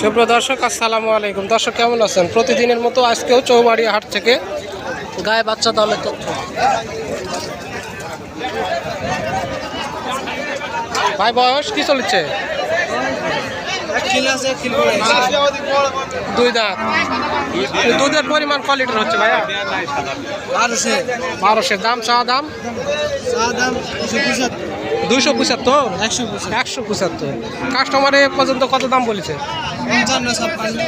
সুপ্রিয় দর্শক আসসালামু আলাইকুম। দর্শক কেমন আছেন? প্রতিদিনের মতো আজকেও চৌবাড়িয়া হাট থেকে গায়ে বাচ্চা দলের তথ্য। ভাই বয়স কি চলছে? দুই দাঁত। দুধের পরিমাণ ক লিটার হচ্ছে ভাইয়া? বারোশো। দাম চা দাম? দুইশো পঁচাত্তর? একশো পঁচাত্তর। কাস্টমারে পর্যন্ত কত দাম বলেছে?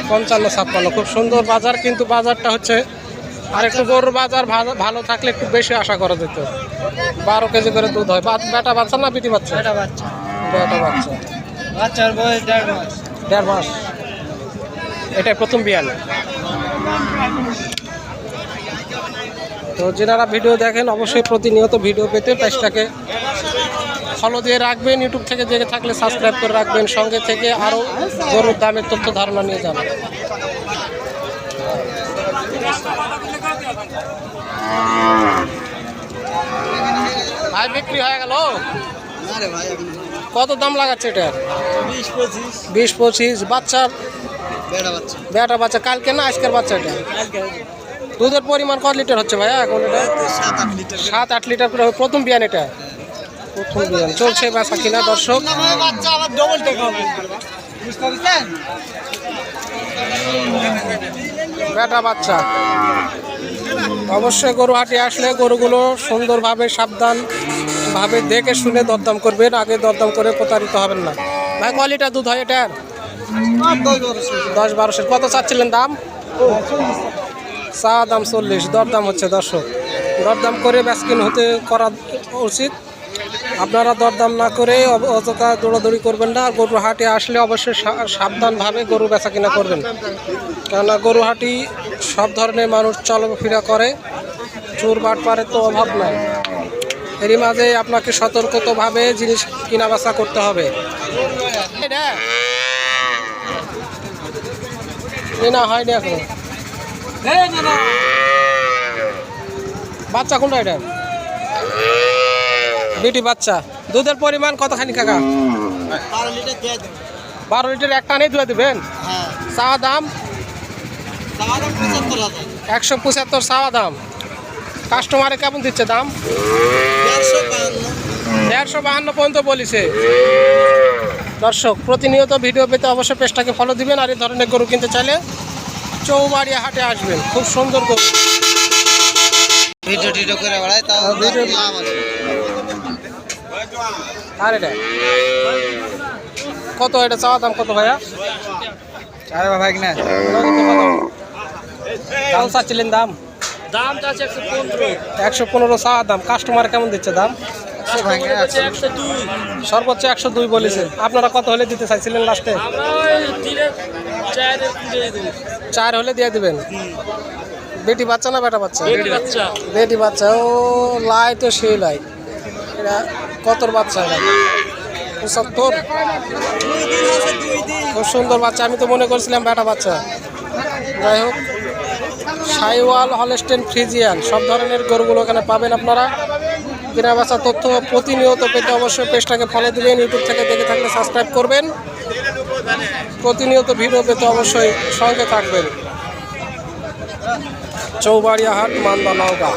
পঞ্চান্ন ছাপ্পান্ন। খুব সুন্দর বাজার কিন্তু বাজারটা হচ্ছে আর একটু গরুর বাজার ভালো- থাকলে একটু বেশি আশা করা যেত। বারো কেজি করে দুধ হয়। বেটা বাচ্চা না বিটি বাচ্চা? বেটা বাচ্চা। বাচ্চার বয়স দেড় মাস। দেড় মাস। এটা প্রথম বিয়ান তো যারা ভিডিও দেখেন অবশ্যই প্রতিনিয়ত ভিডিও পেতে পেজটাকে ফলো দিয়ে রাখবেন ইউটিউব থেকে দেখে থাকলে সাবস্ক্রাইব করে রাখবেন সঙ্গে থেকে আরও গরুর দামের তথ্য ধারণা নিয়ে যাবেন। ভাই বিক্রি হয়ে গেল? কত দাম লাগাচ্ছে এটা? বিশ পঁচিশ। বাচ্চার বেটা বাচ্চা? কালকে না আজকের বাচ্চা এটা? দুধের পরিমাণ কত লিটার হচ্ছে ভাইয়া এখন এটা? সাত আট লিটার। সাত আট লিটার করে প্রথম বিয়ান এটা? প্রথম বিয়ান চলছে বেচা কিনা, দর্শক? বেটা বাচ্চা। অবশ্যই গরু হাটে আসলে গরুগুলো সুন্দরভাবে সাবধান ভাবে দেখে শুনে দরদাম করবেন। আগে দরদাম করে প্রতারিত হবেন না। ভাই ক লিটার দুধ হয় এটার? দশ বারোশো কত চাচ্ছিলেন দাম? চা দাম চল্লিশ। দরদাম হচ্ছে দর্শক। দরদাম করে ব্যাসকিন হতে করা উচিত। আপনারা দরদাম না করে অযথা দৌড়াদৌড়ি করবেন না। আর গরু হাটে আসলে অবশ্যই সাবধানভাবে গরু বেচা কিনা করবেন। কেননা গরু হাটি সব ধরনের মানুষ চলাফেরা করে। চোর বাট পারে তো অভাব নাই। এরই মাঝে আপনাকে সতর্কতভাবে জিনিস কিনা বেচা করতে হবে। না হয়নি এখন। বাচ্চা কোনটা এটা? বিটি বাচ্চা। দুধের পরিমাণ কতখানি কাকা? বারো লিটার একটা নেই দুয়ে দেবেন? হ্যাঁ। চাওয়া দাম? একশো পঁচাত্তর চাওয়া দাম। কাস্টমারে কেমন দিচ্ছে দাম? দেড়শো বাহান্ন। পর্যন্ত বলিছে। দর্শক প্রতিনিয়ত ভিডিও পেতে অবশ্যই পেজটাকে ফলো দিবেন আর এই ধরনের গরু কিনতে চাইলে চৌবাড়িয়া হাটে আসবেন। খুব সুন্দর গরু। ভিডিও টিডিও করে বেড়ায় তাও হ্যাঁ, ভিডিও- আর এটা? কত? এটা চাওয়া দাম কত ভাইয়া? আরে ভাই না দাম চাচ্ছিলেন দাম? দাম চাচ্ছে একশো পনেরো। একশো পনেরো চাওয়া দাম। কাস্টমার কেমন দিচ্ছে দাম? সর্বোচ্চ একশো দুই। বলেছে। আপনারা কত হলে দিতে চাইছিলেন লাস্টে চারে হলে দিয়ে দিবেন? বেটি বাচ্চা না বেটা বাচ্চা? বেটি বাচ্চা। বেটি বাচ্চা ও লাই তো সেই লাই। এটা কতর বাচ্চা এটা পঁচাত্তর? খুব সুন্দর বাচ্চা, আমি তো মনে করছিলাম বেটা বাচ্চা। যাই হোক, সাইওয়াল, হলস্টেন, ফ্রিজিয়ান, সব ধরনের গরুগুলো এখানে পাবেন আপনারা। কেনা বাচ্চা তথ্য প্রতিনিয়ত পেতে অবশ্যই পেজটাকে ফলো দিবেন ইউটিউব থেকে দেখে থাকলে সাবস্ক্রাইব করবেন। প্রতিনিয়ত ভিডিও পেতে অবশ্যই সঙ্গে থাকবেন। চৌবাড়িয়া হাট মান্দা নওগাঁ